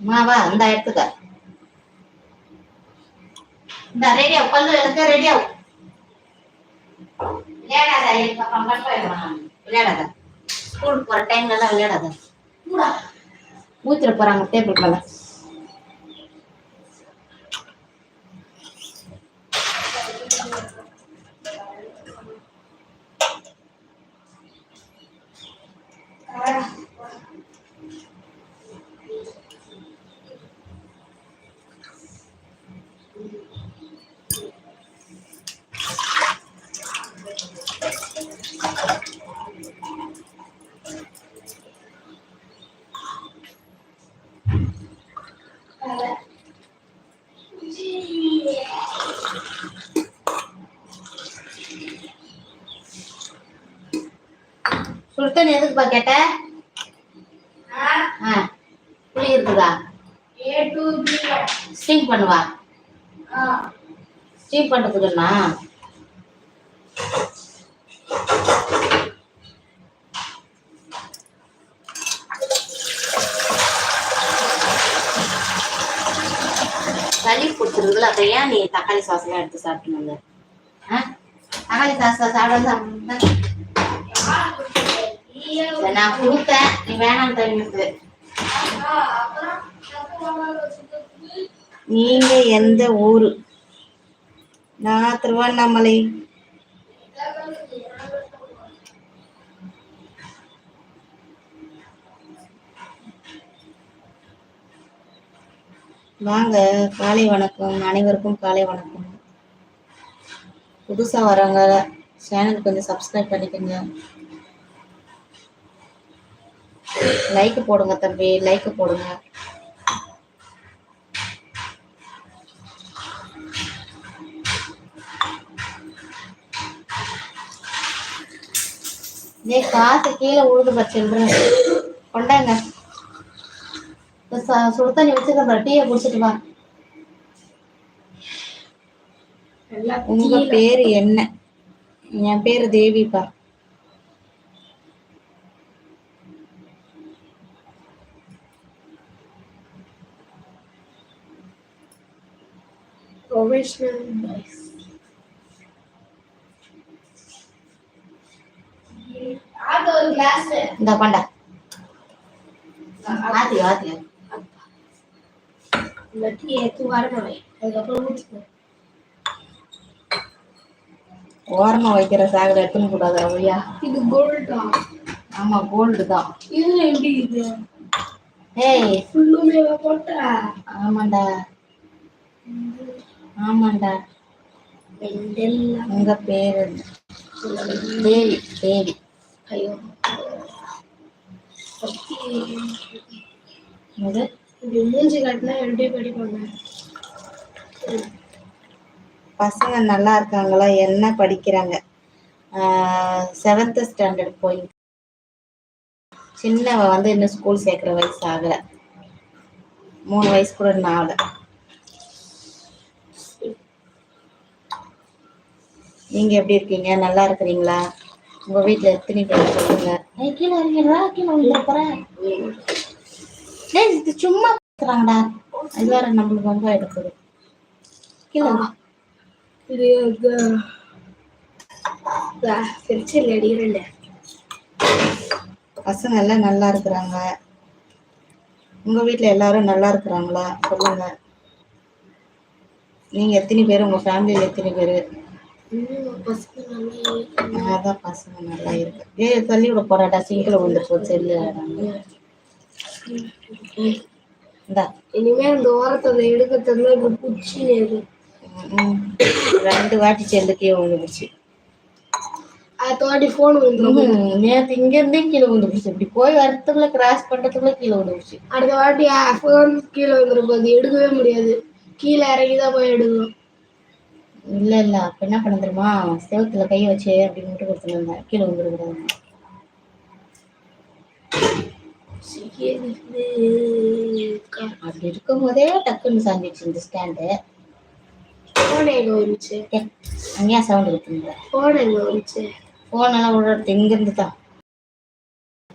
அம்மாவா அந்த எடுத்துக்க. இந்த ரெடியா பல்லு எடுக்க ரெடியா விளையாடாத இப்ப விளையாடாத. ஸ்கூலுக்கு போற டைம்ல எல்லாம் விளையாடாத. ஊத்திர போறாங்க டேபிள் மேல. சுல்தான் எதுக்குப்பா கேட்ட? ஆ. புளி இருக்குதா? ஸ்டீம் பண்ணுவா? ஸ்டீம் பண்ணுறதுக்குண்ணா சளி பிடிச்சிருக்குதுல அப்ப ஏன் நீ தக்காளி சாஸ் எல்லாம் எடுத்து சாப்பிட்டு வந்த? தக்காளி சாஸ் சாப்பிட நான் கொடுத்தேன் நீ வேணாம் தெரியுது நீங்க எந்த ஊரு? நான் திருவண்ணாமலை. வாங்க காலை வணக்கம். அனைவருக்கும் காலை வணக்கம். புதுசா வரவங்க சேனல் கொஞ்சம் சப்ஸ்கிரைப் பண்ணிக்கோங்க. லைக் போடுங்க தம்பி லைக் போடுங்க. நீ காசு கீழே உழுது பச்சில்றேன் கொண்டாங்க. இந்த ச- சுடு தண்ணி வச்சுக்க டீயை குடிச்சிட்டு வா. உங்க பேரு என்ன? என் பேரு தேவிப்பா ஒரு கிளாஸ் இந்த கொண்டா. ஆத்தி ஆத்தி. இந்த டீ எடுத்து வரணும் அதுக்கப்புறம் ஊற்றிக்கோ ஓரமா வைக்கிற சாகர எடுத்துன்னு கூடாது ஐயா இது கோல்டா ஆமா கோல்டு தான் இது எப்படி இது? ஏய். ஃபுல்லுமே போட்ட? ஆமாண்டா. ஆமாண்டா. உங்க பேரு. தேவி. தேவி. ஐயோ. இது இப்படி மூஞ்சி காட்டினா எப்படி படிப்பாங்க பசங்க நல்லா இருக்காங்களா? என்ன படிக்கிறாங்க? செவன்த் ஸ்டாண்டர்ட் போய் சின்னவ வந்து இன்னும் ஸ்கூல் சேர்க்குற வயசு ஆகல. மூணு வயசு கூட இன்னும் ஆகல நீங்க எப்படி இருக்கீங்க? நல்லா இருக்கிறீங்களா? உங்க வீட்ல எத்தனை பேர் சொல்லுங்க கீழே இருக்கீங்களா கீழே இது சும்மா இருக்கிறாங்கடா இது வேற நம்மளுக்கு ரொம்ப எடுக்குது. கீழே. இது திருச்சியில் அடிக்கிறேன் பசங்க எல்லாம் நல்லா இருக்கிறாங்க. உங்க வீட்ல எல்லாரும் நல்லா இருக்கிறாங்களா? சொல்லுங்க. நீங்க எத்தனை பேர்? உங்க ஃபேமிலியில எத்தனை பேர்? அதான் பசங்க நல்லா இருக்கு. ஏய் தள்ளி விட போறாடா சிங்கிள் விழுந்து போச்சு இல்ல இந்தா. இனிமே அந்த ஓரத்தை எடுக்கிறதுல இப்ப குச்சி ரெண்டு வாட்டி செல்லு கீழே விழுந்துருச்சு. அது தோட்டி ஃபோன் வந்துடும் ம், நேத்து இங்க இருந்தே கீழே விழுந்துருச்சு. இப்படி போய் வரத்துக்குள்ள கிராஸ் பண்றதுக்குள்ள கீழே விழுந்துருச்சு. அடுத்த வாட்டி ஃபோன் கீழே போது எடுக்கவே முடியாது. கீழே இறங்கி தான் போய் எடுக்கணும். இல்ல இல்ல. அப்ப என்ன பண்ண தெரியுமா? செவத்துல கையை வச்சு அப்படி முட்டு கொடுத்துருந்தேன் கீழே விழுந்துருக்குறாங்க அப்படி இருக்கும் போதே டக்குன்னு சாஞ்சிச்சு இந்த ஸ்டாண்டு ஃபோன் எங்க வந்துச்சு? அங்கேயா சவுண்ட் இருக்குங்க. ஃபோன் எங்க வந்துச்சு? ஃபோன் எல்லாம் விடுறது இங்கிருந்து தான்